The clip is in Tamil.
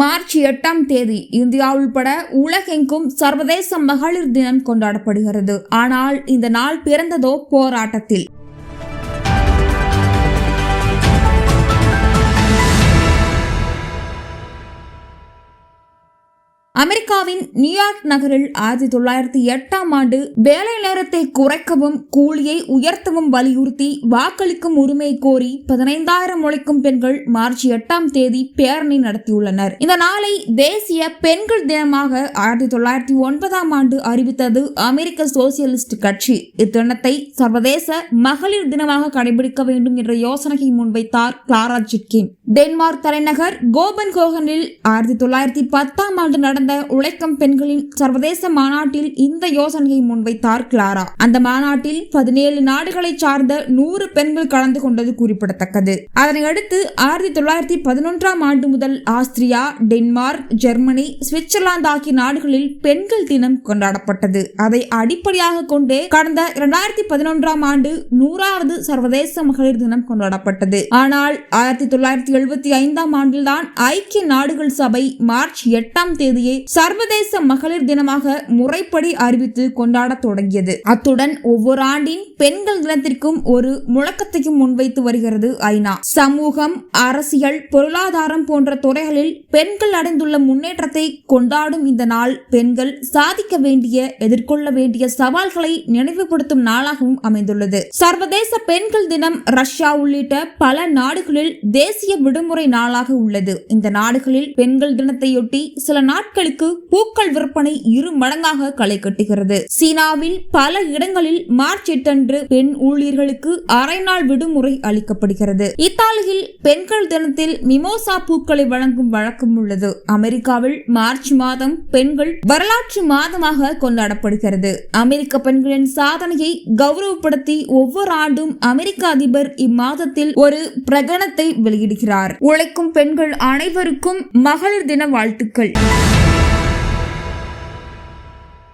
மார்ச் எட்டாம் தேதி இந்தியா உள்பட உலகெங்கும் சர்வதேச மகளிர் தினம் கொண்டாடப்படுகிறது. ஆனால் இந்த நாள் பிறந்ததோ போராட்டத்தில். அமெரிக்காவின் நியூயார்க் நகரில் ஆயிரத்தி தொள்ளாயிரத்தி எட்டாம் ஆண்டு வேலை நேரத்தை குறைக்கவும் கூலியை உயர்த்தவும் வலியுறுத்தி வாக்களிக்கும் உரிமை கோரி பதினைந்தாயிரம் உழைக்கும் பெண்கள் மார்ச் எட்டாம் தேதி பேரணி நடத்தியுள்ளனர். இந்த நாளை தேசிய பெண்கள் தினமாக ஆயிரத்தி தொள்ளாயிரத்தி ஒன்பதாம் ஆண்டு அறிவித்தது அமெரிக்க சோசியலிஸ்ட் கட்சி. இத்தினத்தை சர்வதேச மகளிர் தினமாக கடைபிடிக்க வேண்டும் என்ற யோசனையை முன்வைத்தார் கிளாரா ஜிட்கின். டென்மார்க் தலைநகர் கோபன் கோகனில் ஆயிரத்தி தொள்ளாயிரத்தி பத்தாம் ஆண்டு நடந்த உழைக்கும் பெண்களின் சர்வதேச மாநாட்டில் இந்த யோசனையை முன்வைத்தார் கிளாரா. அந்த மாநாட்டில் பதினேழு நாடுகளை சார்ந்த நூறு பெண்கள் கலந்து கொண்டது குறிப்பிடத்தக்கது. அதனை அடுத்து ஆயிரத்தி தொள்ளாயிரத்தி பதினொன்றாம் ஆண்டு முதல் ஆஸ்திரியா டென்மார்க் ஜெர்மனி சுவிட்சர்லாந்து ஆகிய நாடுகளில் பெண்கள் தினம் கொண்டாடப்பட்டது. அதை அடிப்படையாக கொண்டே கடந்த இரண்டாயிரத்தி பதினொன்றாம் ஆண்டு நூறாவது சர்வதேச மகளிர் தினம் கொண்டாடப்பட்டது. ஆனால் ஆயிரத்தி தொள்ளாயிரத்தி எழுபத்தி ஐந்தாம் ஆண்டில்தான் ஐக்கிய நாடுகள் சபை மார்ச் எட்டாம் தேதியை சர்வதேச மகளிர் தினமாக முறைப்படி அறிவித்து கொண்டாட தொடங்கியது. அத்துடன் ஒவ்வொரு ஆண்டின் பெண்கள் தினத்திற்கும் ஒரு முழக்கத்தையும் முன்வைத்து வருகிறது ஐநா. சமூகம் அரசியல் பொருளாதாரம் போன்ற துறைகளில் பெண்கள் அடைந்துள்ள முன்னேற்றத்தை கொண்டாடும் இந்த நாள் பெண்கள் சாதிக்க வேண்டிய எதிர்கொள்ள வேண்டிய சவால்களை நினைவுபடுத்தும் நாளாகவும் அமைந்துள்ளது. சர்வதேச பெண்கள் தினம் ரஷ்யா உள்ளிட்ட பல நாடுகளில் தேசிய விடுமுறை நாளாக உள்ளது. இந்த நாடுகளில் பெண்கள் தினத்தையொட்டி சில நாட்கள் மக்களுக்கு பூக்கள் விற்பனை இரு மடங்காக களை கட்டுகிறது. சீனாவில் பல இடங்களில் மார்ச் எட்டன்று பெண் ஊழியர்களுக்கு அரை நாள் விடுமுறை அளிக்கப்படுகிறது. இத்தாலியில் பெண்கள் தினத்தில் மிமோசா பூக்களை வழங்கும் வழக்கம் உள்ளது. அமெரிக்காவில் மார்ச் மாதம் பெண்கள் வரலாற்று மாதமாக கொண்டாடப்படுகிறது. அமெரிக்க பெண்களின் சாதனையை கௌரவப்படுத்தி ஒவ்வொரு ஆண்டும் அமெரிக்க அதிபர் இம்மாதத்தில் ஒரு பிரகடனத்தை வெளியிடுகிறார். உழைக்கும் பெண்கள் அனைவருக்கும் மகளிர் தின வாழ்த்துக்கள்.